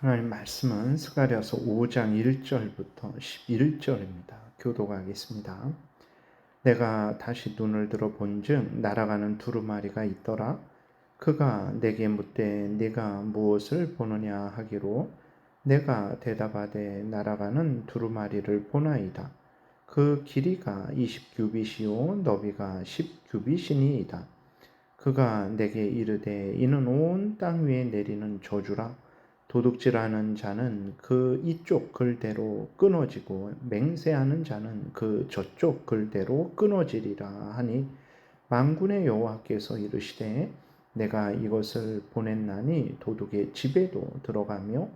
하나님 말씀은 스가랴서 5장 1절부터 11절입니다. 교도하겠습니다. 내가 다시 눈을 들어 본즉 날아가는 두루마리가 있더라. 그가 내게 묻되 네가 무엇을 보느냐 하기로 내가 대답하되 날아가는 두루마리를 보나이다. 그 길이가 20규빗이요 너비가 10규빗이니이다. 그가 내게 이르되 이는 온 땅 위에 내리는 저주라 도둑질하는 자는 그 이쪽 글대로 끊어지고 맹세하는 자는 그 저쪽 글대로 끊어지리라 하니 만군의 여호와께서 이르시되 내가 이것을 보냈나니 도둑의 집에도 들어가며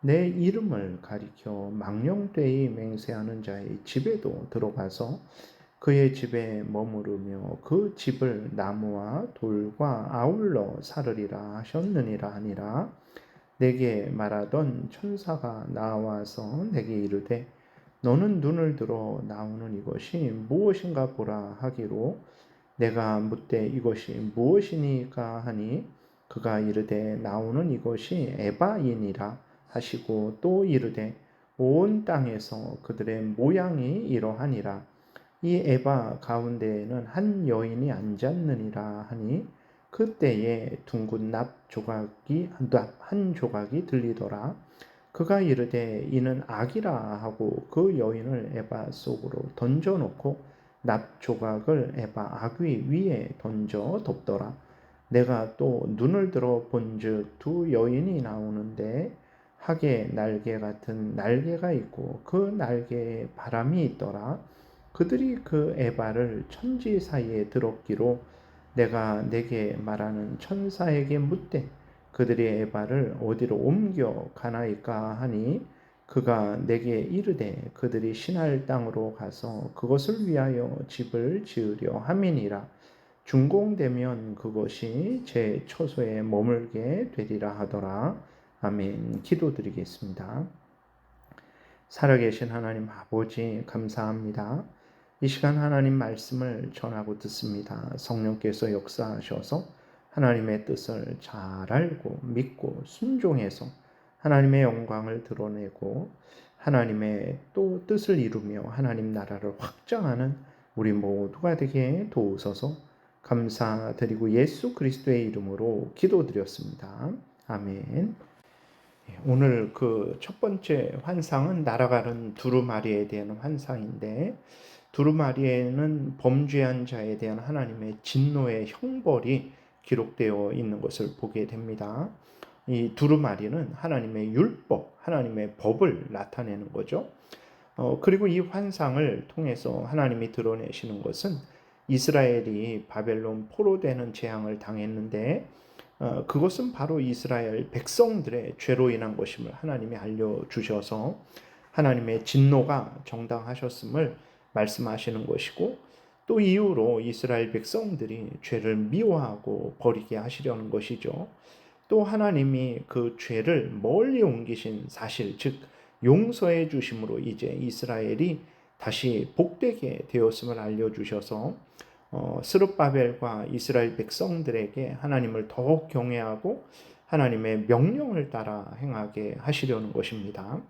내 이름을 가리켜 망령되이 맹세하는 자의 집에도 들어가서 그의 집에 머무르며 그 집을 나무와 돌과 아울러 사르리라 하셨느니라 하니라 내게 말하던 천사가 나와서 내게 이르되 너는 눈을 들어 나오는 이것이 무엇인가 보라 하기로 내가 묻되 이것이 무엇이니까 하니 그가 이르되 나오는 이것이 에바이니라 하시고 또 이르되 온 땅에서 그들의 모양이 이러하니라. 이 에바 가운데에는 한 여인이 앉았느니라 하니 그때에 둥근 납 조각이 한 조각이 들리더라. 그가 이르되 이는 악이라 하고 그 여인을 에바 속으로 던져놓고 납 조각을 에바 악위 위에 던져 덮더라. 내가 또 눈을 들어 본즉 두 여인이 나오는데 하게 날개 같은 날개가 있고 그 날개에 바람이 있더라. 그들이 그 에바를 천지 사이에 들었기로 내가 내게 말하는 천사에게 묻되 그들이 에바를 어디로 옮겨 가나이까 하니 그가 내게 이르되 그들이 신할 땅으로 가서 그것을 위하여 집을 지으려 함이니라. 준공되면 그것이 제 처소에 머물게 되리라 하더라. 아멘. 기도드리겠습니다. 살아계신 하나님 아버지 감사합니다 이 시간 하나님 말씀을 전하고 듣습니다. 성령께서 역사하셔서 하나님의 뜻을 잘 알고 믿고 순종해서 하나님의 영광을 드러내고 하나님의 또 뜻을 이루며 하나님 나라를 확장하는 우리 모두가 되게 도우소서 감사드리고 예수 그리스도의 이름으로 기도드렸습니다. 아멘. 예, 오늘 그 첫 번째 환상은 날아가는 두루마리에 대한 환상인데 두루마리에는 범죄한 자에 대한 하나님의 진노의 형벌이 기록되어 있는 것을 보게 됩니다. 이 두루마리는 하나님의 율법, 하나님의 법을 나타내는 거죠. 어, 그리고 이 환상을 통해서 하나님이 드러내시는 것은 이스라엘이 바벨론 포로되는 재앙을 당했는데 어, 그것은 바로 이스라엘 백성들의 죄로 인한 것임을 하나님이 알려주셔서 하나님의 진노가 정당하셨음을 말씀하시는 것이고 또 이후로 이스라엘 백성들이 죄를 미워하고 버리게 하시려는 것이죠. 또 하나님이 그 죄를 멀리 옮기신 사실, 즉 용서해 주심으로 이제 이스라엘이 다시 복되게 되었음을 알려주셔서 어, 스룹바벨과 이스라엘 백성들에게 하나님을 더욱 경외하고 하나님의 명령을 따라 행하게 하시려는 것입니다.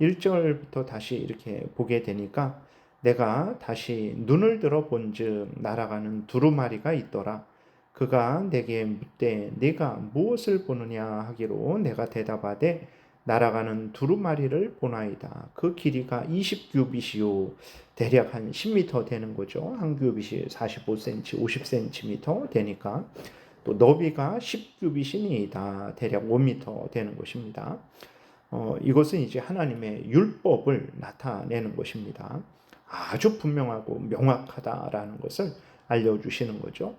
1절부터 다시 이렇게 보게 되니까 내가 다시 눈을 들어 본즉 날아가는 두루마리가 있더라. 그가 내게 묻되 네가 무엇을 보느냐 하기로 내가 대답하되 날아가는 두루마리를 보나이다. 그 길이가 20규빗이요. 대략 한 10m 되는 거죠. 한 규빗이 45cm, 50cm 되니까 또 너비가 10규빗이니이다. 대략 5m 되는 것입니다. 어, 이것은 이제 하나님의 율법을 나타내는 것입니다. 아주 분명하고 명확하다라는 것을 알려주시는 거죠.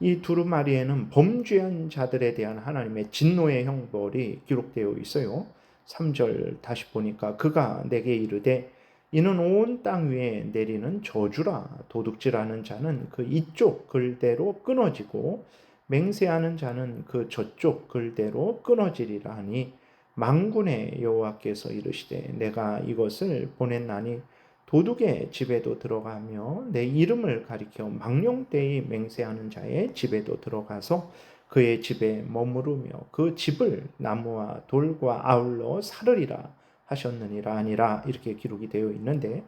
이 두루마리에는 범죄한 자들에 대한 하나님의 진노의 형벌이 기록되어 있어요. 3절 다시 보니까 그가 내게 이르되 이는 온 땅 위에 내리는 저주라 도둑질하는 자는 그 이쪽 글대로 끊어지고 맹세하는 자는 그 저쪽 글대로 끊어지리라 하니 망군의 여호와께서 이르시되 내가 이것을 보냈나니 도둑의 집에도 들어가며 내 이름을 가리켜 망령되이 맹세하는 자의 집에도 들어가서 그의 집에 머무르며 그 집을 나무와 돌과 아울러 사르리라 하셨느니라 아니라 이렇게 기록이 되어 있는데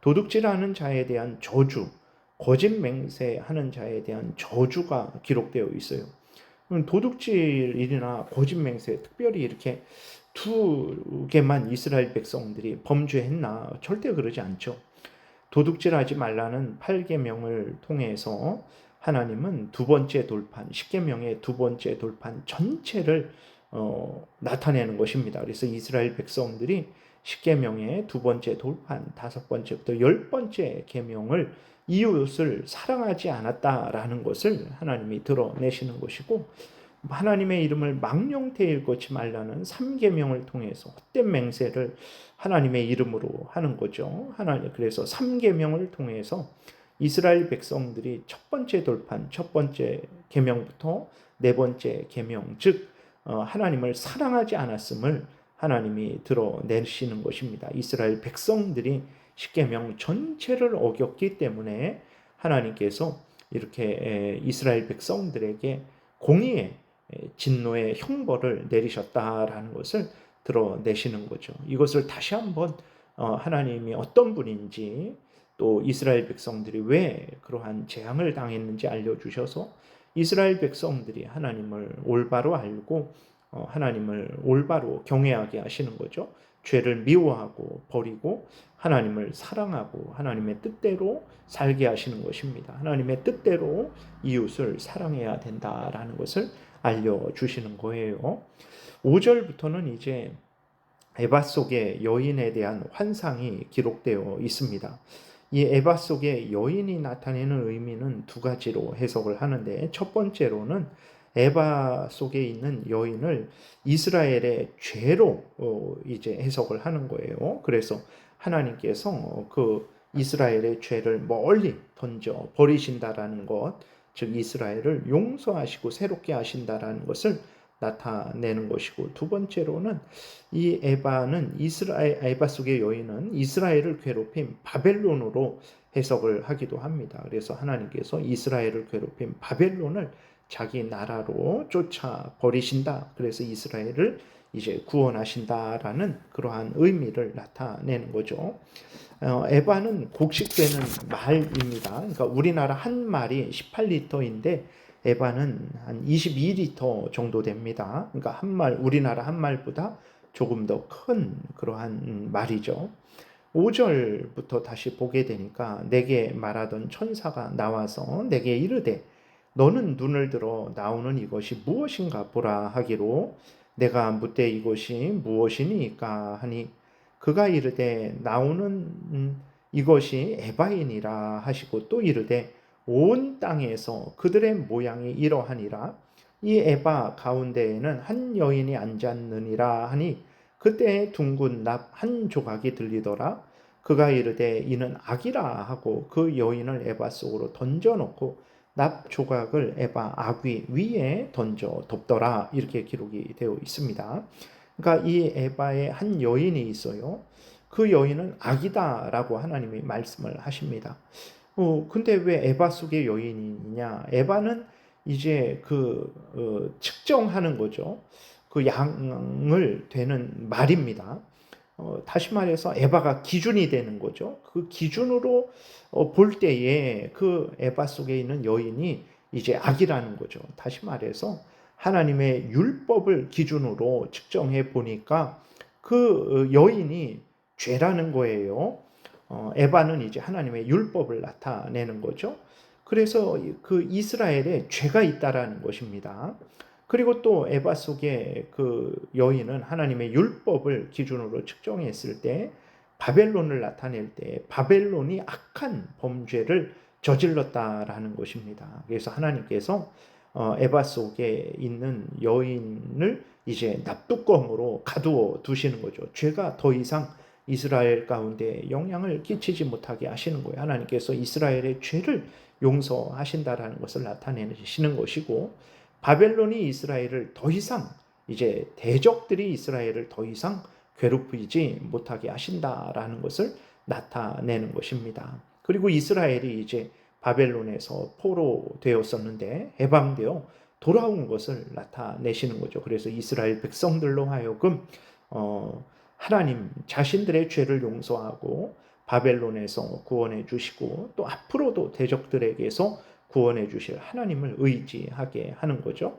도둑질하는 자에 대한 저주, 거짓 맹세하는 자에 대한 저주가 기록되어 있어요. 도둑질이나 거짓 맹세, 특별히 이렇게 두 개만 이스라엘 백성들이 범죄했나? 절대 그러지 않죠. 도둑질하지 말라는 8계명을 통해서 하나님은 두 번째 돌판, 10계명의 두 번째 돌판 전체를 어, 나타내는 것입니다. 그래서 이스라엘 백성들이 10계명의 두 번째 돌판, 다섯 번째부터 열 번째 계명을 이웃을 사랑하지 않았다라는 것을 하나님이 드러내시는 것이고 하나님의 이름을 망령되이 읽지 말라는 3계명을 통해서 헛된 맹세를 하나님의 이름으로 하는 거죠. 하나님 그래서 3계명을 통해서 이스라엘 백성들이 첫 번째 돌판, 첫 번째 계명부터 네 번째 계명, 즉 어, 하나님을 사랑하지 않았음을 하나님이 드러내시는 것입니다. 이스라엘 백성들이 십계명 전체를 어겼기 때문에 하나님께서 이렇게 이스라엘 백성들에게 공의의 진노의 형벌을 내리셨다라는 것을 드러내시는 거죠. 이것을 다시 한번 어, 하나님이 어떤 분인지 또 이스라엘 백성들이 왜 그러한 재앙을 당했는지 알려주셔서 이스라엘 백성들이 하나님을 올바로 알고 어, 하나님을 올바로 경외하게 하시는 거죠. 죄를 미워하고 버리고 하나님을 사랑하고 하나님의 뜻대로 살게 하시는 것입니다. 하나님의 뜻대로 이웃을 사랑해야 된다라는 것을 알려주시는 거예요. 5절부터는 이제 에바 속의 여인에 대한 환상이 기록되어 있습니다. 이 에바 속의 여인이 나타내는 의미는 두 가지로 해석을 하는데 첫 번째로는 에바 속에 있는 여인을 이스라엘의 죄로 어, 이제 해석을 하는 거예요. 그래서 하나님께서 그 이스라엘의 죄를 멀리 던져 버리신다라는 것, 즉 이스라엘을 용서하시고 새롭게 하신다라는 것을 나타내는 것이고 두 번째로는 이 에바는 이스라엘 에바 속의 여인은 이스라엘을 괴롭힌 바벨론으로 해석을 하기도 합니다. 그래서 하나님께서 이스라엘을 괴롭힌 바벨론을 자기 나라로 쫓아 버리신다. 그래서 이스라엘을 이제 구원하신다라는 그러한 의미를 나타내는 거죠. 어, 에바는 곡식되는 말입니다. 그러니까 우리나라 한 말이 18리터인데 에바는 한 22리터 정도 됩니다. 그러니까 한 말, 우리나라 한 말보다 조금 더 큰 그러한 말이죠. 5절부터 다시 보게 되니까 내게 말하던 천사가 나와서 내게 이르되 너는 눈을 들어 나오는 이것이 무엇인가 보라 하기로 내가 묻되 이것이 무엇이니까 하니 그가 이르되 나오는 이것이 에바인이라 하시고 또 이르되 온 땅에서 그들의 모양이 이러하니라. 이 에바 가운데에는 한 여인이 앉았느니라 하니 그때 둥근 납 한 조각이 들리더라. 그가 이르되 이는 악이라 하고 그 여인을 에바 속으로 던져놓고 납 조각을 에바 아귀 위에 던져 덮더라 이렇게 기록이 되어 있습니다. 그러니까 이 에바의 한 여인이 있어요. 그 여인은 악이다라고 하나님이 말씀을 하십니다. 어, 근데 왜 에바 속의 여인이냐? 에바는 이제 그 어, 측정하는 거죠. 그 양을 되는 말입니다. 어, 다시 말해서 에바가 기준이 되는 거죠. 그 기준으로 어, 볼 때에 그 에바 속에 있는 여인이 이제 악이라는 거죠. 다시 말해서 하나님의 율법을 기준으로 측정해 보니까 그 어, 여인이 죄라는 거예요. 어, 에바는 이제 하나님의 율법을 나타내는 거죠. 그래서 그 이스라엘에 죄가 있다라는 것입니다. 그리고 또 에바 속에 그 여인은 하나님의 율법을 기준으로 측정했을 때 바벨론을 나타낼 때 바벨론이 악한 범죄를 저질렀다라는 것입니다. 그래서 하나님께서 어, 에바 속에 있는 여인을 이제 납뚜껑으로 가두어 두시는 거죠. 죄가 더 이상 이스라엘 가운데 영향을 끼치지 못하게 하시는 거예요. 하나님께서 이스라엘의 죄를 용서하신다라는 것을 나타내시는 것이고 바벨론이 이스라엘을 더 이상 이제 대적들이 이스라엘을 더 이상 괴롭히지 못하게 하신다라는 것을 나타내는 것입니다. 그리고 이스라엘이 이제 바벨론에서 포로 되었었는데 해방되어 돌아온 것을 나타내시는 거죠. 그래서 이스라엘 백성들로 하여금 어, 하나님 자신들의 죄를 용서하고 바벨론에서 구원해 주시고 또 앞으로도 대적들에게서 구원해 주실 하나님을 의지하게 하는 거죠.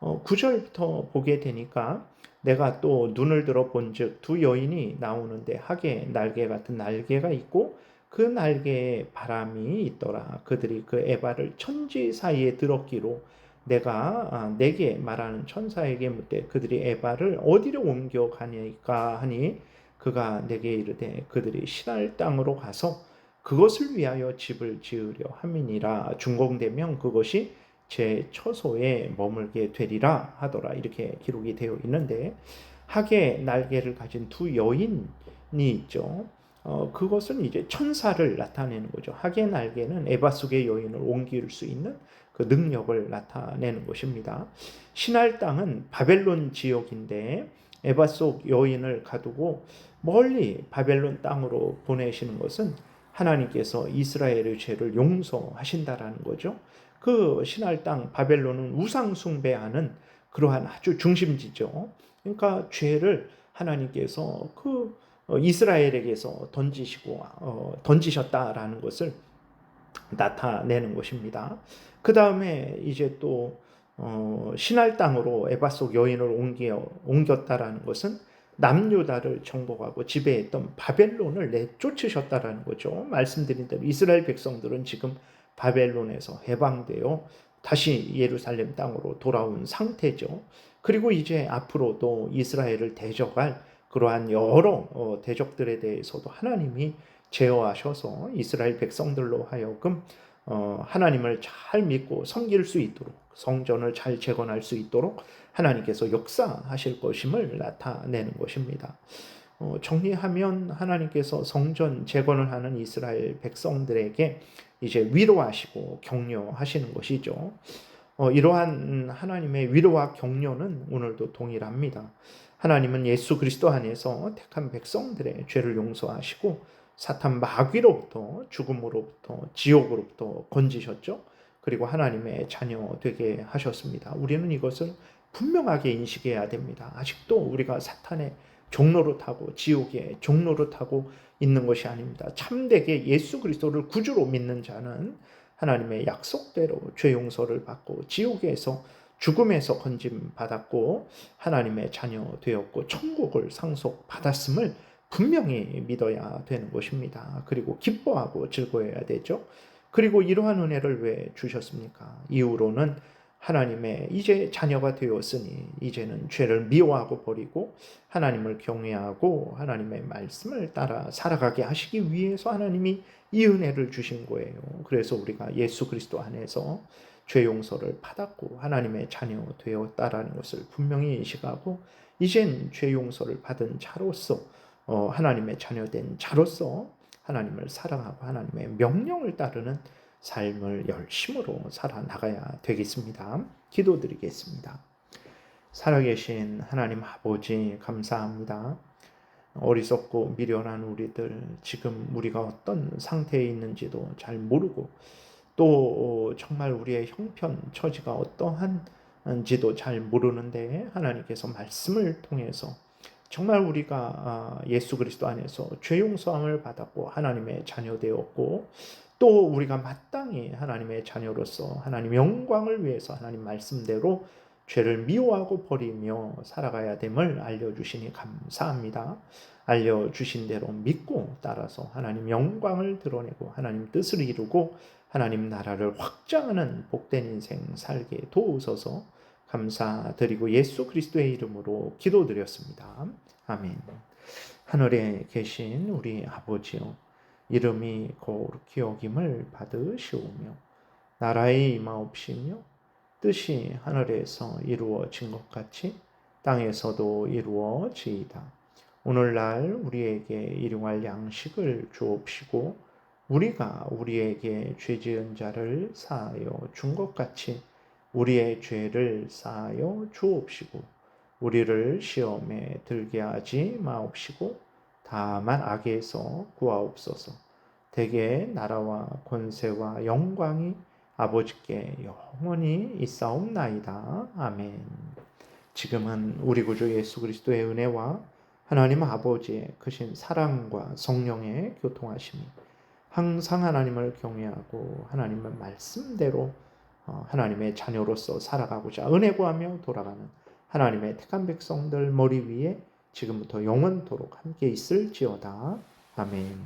어, 9절부터 보게 되니까 내가 또 눈을 들어 본즉 두 여인이 나오는데 하게 날개 같은 날개가 있고 그 날개에 바람이 있더라. 그들이 그 에바를 천지 사이에 들었기로 내가 아, 내게 말하는 천사에게 묻되 그들이 에바를 어디로 옮겨 가니까 하니 그가 내게 이르되 그들이 신할 땅으로 가서 그것을 위하여 집을 지으려 함이니라 중공되면 그것이 제 처소에 머물게 되리라 하더라 이렇게 기록이 되어 있는데 하게 날개를 가진 두 여인이 있죠. 어, 그것은 이제 천사를 나타내는 거죠. 하게 날개는 에바 속의 여인을 옮길 수 있는 그 능력을 나타내는 것입니다. 신할 땅은 바벨론 지역인데 에바 속 여인을 가두고 멀리 바벨론 땅으로 보내시는 것은 하나님께서 이스라엘의 죄를 용서하신다라는 거죠. 그 신할 땅 바벨론은 우상 숭배하는 그러한 아주 중심지죠. 그러니까 죄를 하나님께서 그 어, 이스라엘에게서 던지시고 어, 던지셨다라는 것을 나타내는 것입니다. 그 다음에 이제 또 어, 신할 땅으로 에바 속 여인을 옮겨 옮겼다라는 것은 남유다를 정복하고 지배했던 바벨론을 내쫓으셨다라는 거죠. 말씀드린 대로 이스라엘 백성들은 지금 바벨론에서 해방되어 다시 예루살렘 땅으로 돌아온 상태죠. 그리고 이제 앞으로도 이스라엘을 대적할 그러한 여러 어, 대적들에 대해서도 하나님이 제어하셔서 이스라엘 백성들로 하여금 어, 하나님을 잘 믿고 섬길 수 있도록 성전을 잘 재건할 수 있도록 하나님께서 역사하실 것임을 나타내는 것입니다. 어, 정리하면 하나님께서 성전 재건을 하는 이스라엘 백성들에게 이제 위로하시고 격려하시는 것이죠. 어, 이러한 하나님의 위로와 격려는 오늘도 동일합니다. 하나님은 예수 그리스도 안에서 택한 백성들의 죄를 용서하시고 사탄 마귀로부터 죽음으로부터 지옥으로부터 건지셨죠. 그리고 하나님의 자녀 되게 하셨습니다. 우리는 이것을 분명하게 인식해야 됩니다. 아직도 우리가 사탄의 종로로 타고 지옥의 종로로 타고 있는 것이 아닙니다. 참되게 예수 그리스도를 구주로 믿는 자는 하나님의 약속대로 죄 용서를 받고 지옥에서 죽음에서 건짐 받았고 하나님의 자녀 되었고 천국을 상속 받았음을 분명히 믿어야 되는 것입니다. 그리고 기뻐하고 즐거워야 되죠. 그리고 이러한 은혜를 왜 주셨습니까? 이후로는 하나님의 이제 자녀가 되었으니 이제는 죄를 미워하고 버리고 하나님을 경외하고 하나님의 말씀을 따라 살아가게 하시기 위해서 하나님이 이 은혜를 주신 거예요. 그래서 우리가 예수 그리스도 안에서 죄 용서를 받았고 하나님의 자녀 되었다라는 것을 분명히 인식하고 이젠 죄 용서를 받은 자로서 어, 하나님의 자녀된 자로서 하나님을 사랑하고 하나님의 명령을 따르는 삶을 열심으로 살아나가야 되겠습니다. 기도드리겠습니다. 살아계신 하나님 아버지 감사합니다. 어리석고 미련한 우리들 지금 우리가 어떤 상태에 있는지도 잘 모르고 또 정말 우리의 형편 처지가 어떠한지도 잘 모르는데 하나님께서 말씀을 통해서 정말 우리가 아, 예수 그리스도 안에서 죄 용서함을 받았고 하나님의 자녀 되었고 또 우리가 마땅히 하나님의 자녀로서 하나님 영광을 위해서 하나님 말씀대로 죄를 미워하고 버리며 살아가야 됨을 알려주시니 감사합니다. 알려주신 대로 믿고 따라서 하나님 영광을 드러내고 하나님 뜻을 이루고 하나님 나라를 확장하는 복된 인생 살게 도우소서 감사드리고 예수 그리스도의 이름으로 기도드렸습니다. 아멘. 하늘에 계신 우리 아버지요. 이름이 거룩히 여김을 받으시오며 나라의 임하옵시며 뜻이 하늘에서 이루어진 것 같이 땅에서도 이루어지이다. 오늘날 우리에게 일용할 양식을 주옵시고 우리가 우리에게 죄 지은 자를 사하여 준 것 같이 우리의 죄를 사하여 주옵시고 우리를 시험에 들게 하지 마옵시고 다만 악에서 구하옵소서. 대개 나라와 권세와 영광이 아버지께 영원히 있사옵나이다. 아멘. 지금은 우리 구주 예수 그리스도의 은혜와 하나님 아버지의 크신 사랑과 성령의 교통하심이 항상 하나님을 경외하고 하나님의 말씀대로 어, 하나님의 자녀로서 살아가고자 은혜 구하며 돌아가는 하나님의 택한 백성들 머리 위에 지금부터 영원토록 함께 있을지어다. 아멘.